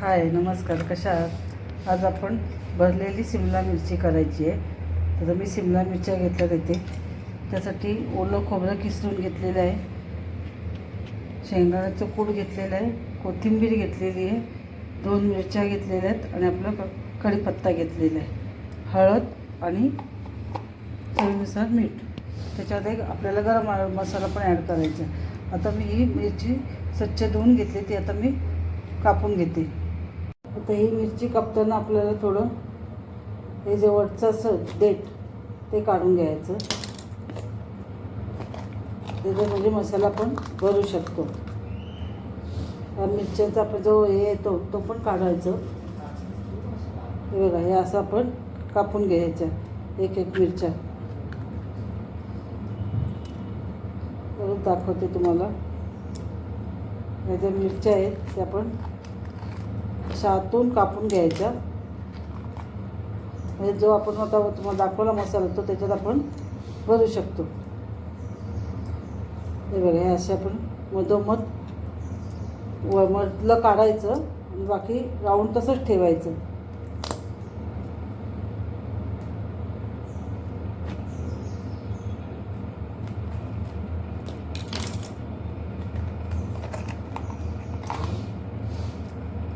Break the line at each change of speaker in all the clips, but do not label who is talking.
हाय नमस्कार कशा आहात? आज आपण भरलेली सिमला मिरची करायची आहे. तर मी सिमला मिरच्या घेतल्या तिथे. त्यासाठी ओलं खोबरं किसून घेतलेलं आहे. शेंगाचं कूड घेतलेलं आहे. कोथिंबीर घेतलेली आहे. दोन मिरच्या घेतलेल्या आहेत आणि आपला क कढीपत्ता घेतलेला आहे. हळद आणि चवीनुसार मीठ. त्याच्यात एक आपल्याला गरम मसाला पण ॲड करायचा आहे. आता मी ही मिरची स्वच्छ धुवून घेतली ती आता मी कापून घेते. आता ही मिरची कापताना आपल्याला थोडं हे जे वरचं असं देठ ते काढून घ्यायचं. त्याचा म्हणजे मसाला पण भरू शकतो. मिरच्यांचा आपण जो हे येतो तो पण काढायचं. हे बघा हे असं आपण कापून घ्यायच्या एक एक मिरच्या. दाखवते तुम्हाला. या ज्या मिरच्या आहेत त्या आपण शातून कापून घ्यायच्या म्हणजे जो आपण आता तुम्हाला दाखवला मसाला तो त्याच्यात आपण भरू शकतो. हे बघा हे असे आपण मधोमध व मधलं काढायचं आणि बाकी राऊंड तसंच ठेवायचं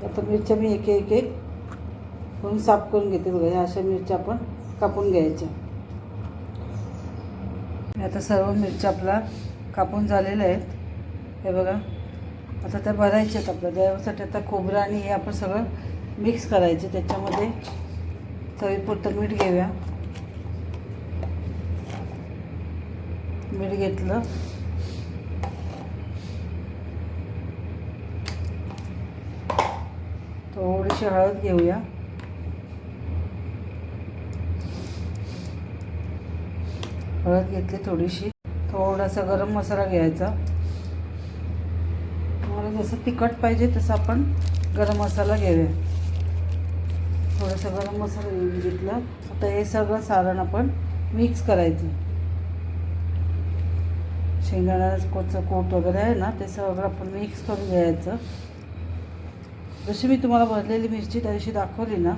आता मिरच्या मी एक एक एक करून साफ करून घेते बघा. ह्या अशा मिरच्या आपण कापून घ्यायच्या. आता सर्व मिरच्या आपला कापून झालेल्या आहेत. हे बघा. आता त्या भरायच्या आहेत आपल्या. त्यासाठी आता खोबरं आणि हे आपण सगळं मिक्स करायचे. त्याच्यामध्ये चवीपुरतं मीठ घेऊया. मीठ घेतलं. थोडीशी हळद घेऊया. हळद घेतली थोडीशी. थोडासा गरम मसाला घ्यायचा. तुम्हाला जसं तिखट पाहिजे तसं आपण गरम मसाला घेऊया. थोडासा गरम मसाला घेऊन घेतला. आता हे सगळं सारण आपण मिक्स करायचं. शेंगदाण्याचं कोचं कोट वगैरे आहे ना ते सगळं आपण मिक्स करून घ्यायचं. जशी मी तुम्हाला भरलेली मिरची त्या दिवशी दाखवली ना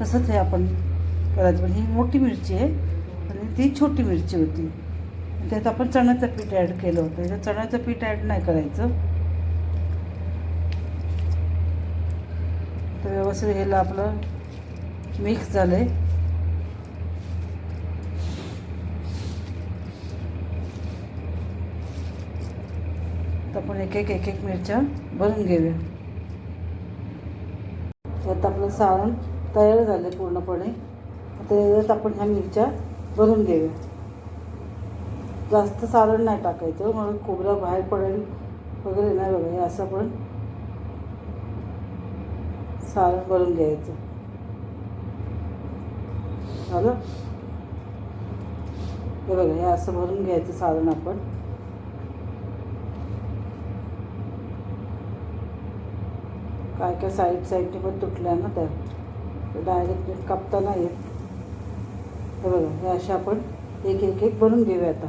तसंच हे आपण करायचं. म्हणजे ही मोठी मिरची आहे आणि ती छोटी मिरची होती. त्यात आपण चण्याचं पीठ ॲड केलं होतं. त्याच्यात चण्याचं पीठ ॲड नाही करायचं. तर व्यवस्थित ह्याला आपलं मिक्स झालं आहे तर आपण एक एक एक एक मिरच्या भरून घेऊया. त्यात आपलं सारण तयार झालं पूर्णपणे. आता याच्यात आपण ह्या मिरच्या भरून घेऊया. जास्त सारण नाही टाकायचं म्हणून खोबरं बाहेर पडेल वगैरे नाही बघा हे असं पण सारण भरून घ्यायचं. झालं? हे बघा हे असं भरून घ्यायचं सारण आपण. काय काय साईड साईडने पण तुटल्या ना त्या. डायरेक्ट कापता नाही येत हे बघा हे अशा आपण एक एक एक बनवून घेऊया आता.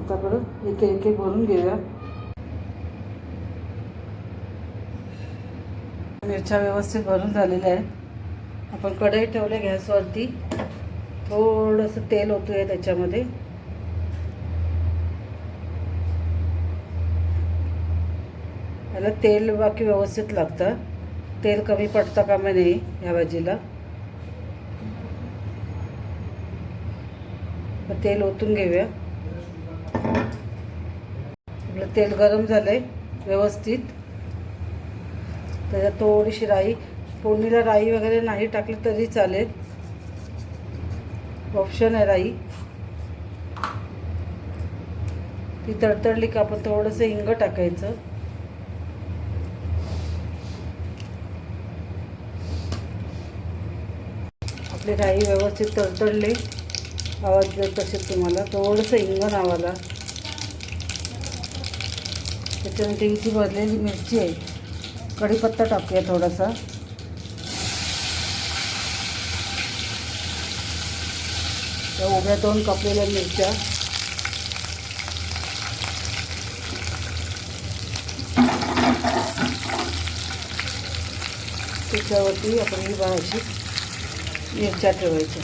आता परत एक एक एक भरून घेऊया. मिरच्या व्यवस्थित भरून झालेल्या आहेत. आपण कढई ठेवले गॅसवरती. थोडंसं तेल ओतूया त्याच्यामध्ये. याला तेल बाकी व्यवस्थित लागतं. तेल कमी पडता कामा नाही ह्या भाजीला? मग तेल ओतून घेऊया. आपलं तेल गरम झालंय व्यवस्थित. त्याच्यात थोडीशी राई फोडणीला राई वगैरे नाही टाकली तरी चालेल. ऑप्शन आहे राई. ती तडतडली का आपण थोडंसं हिंग टाकायचं. आपली राई व्यवस्थित तडतडली. आवाज देत असेल तुम्हाला. थोडंसं हिंग नावाला. त्याच्यानंतर ही जी भरलेली मिरची आहे. कढीपत्ता टाकूया थोडासा. त्या उभ्या दोन कापलेल्या मिरच्या. त्याच्यावरती आपण ही भाजी मिरच्या ठेवायच्या.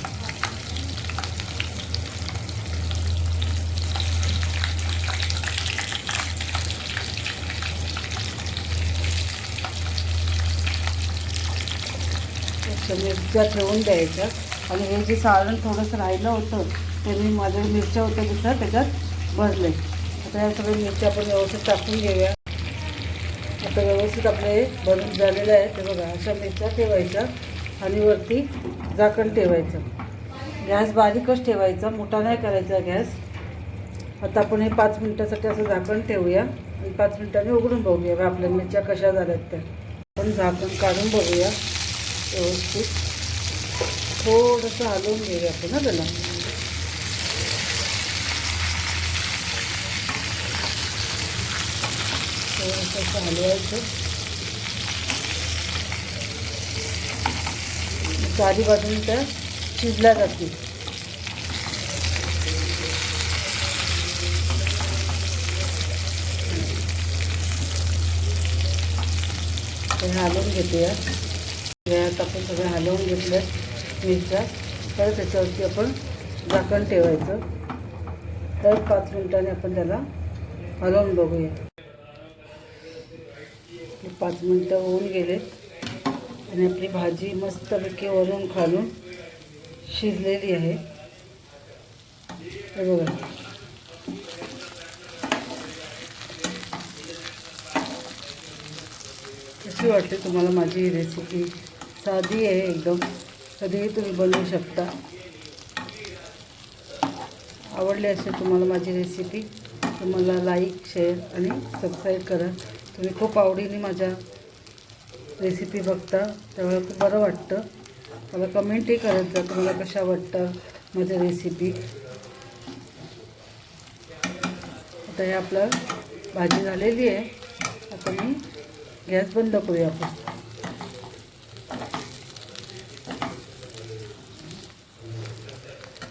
मिरच्या ठेवून द्यायच्या. आणि हे जे सारण थोडंसं राहिलं होतं ते मी माझ्या मिरच्या होत्या दुसऱ्या त्याच्यात भरले. आता या सगळ्या मिरच्या आपण व्यवस्थित टाकून घेऊया. आता व्यवस्थित आपले भरून झालेलं आहे ते बघा अशा मिरच्या ठेवायच्या आणि वरती झाकण ठेवायचं. गॅस बारीकच ठेवायचा मोठा नाही करायचा गॅस. आता आपण हे पाच मिनटासाठी असं झाकण ठेवूया आणि पाच मिनटांनी उघडून बघूया आपल्या मिरच्या कशा झाल्यात त्या. आपण झाकण काढून बघूया. व्यवस्थित. थोडंसं हलवून घेऊया आपण ना त्याला थोडंसं हलवायचं. चारी बाजून त्या शिजल्या जातील. ते हलवून घेऊया वेळात आपण सगळं हलवून घेतलं मिरच्या. तर त्याच्यावरती आपण झाकण ठेवायचं. तर पाच मिनिटांनी आपण त्याला हलवून बघूया. पाच मिनटं होऊन गेलेत. आणि आपली भाजी मस्तपैकी वरून खालून शिजलेली आहे. हे बघा. कशी वाटते तुम्हाला माझी ही रेसिपी साधी आहे एकदम. कधीही तुम्ही बनवू शकता. आवडली असेल तुम्हाला माझी रेसिपी तर मला लाईक शेअर आणि सबस्क्राईब करा. तुम्ही खूप आवडीने माझ्या रेसिपी बघता त्यावेळेला खूप बरं वाटतं. मला कमेंटही करत जा तुम्हाला कशा वाटतं माझ्या रेसिपी आता हे आपलं भाजी झालेली आहे. आता मी गॅस बंद करूया आपण.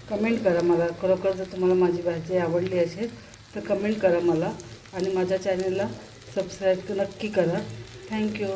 कमेंट करा मला. खरोखर जर तुम्हाला माझी भाजी आवडली असेल तर कमेंट करा मला. आणि माझ्या चॅनलला सबस्क्राईब नक्की करा. थँक्यू.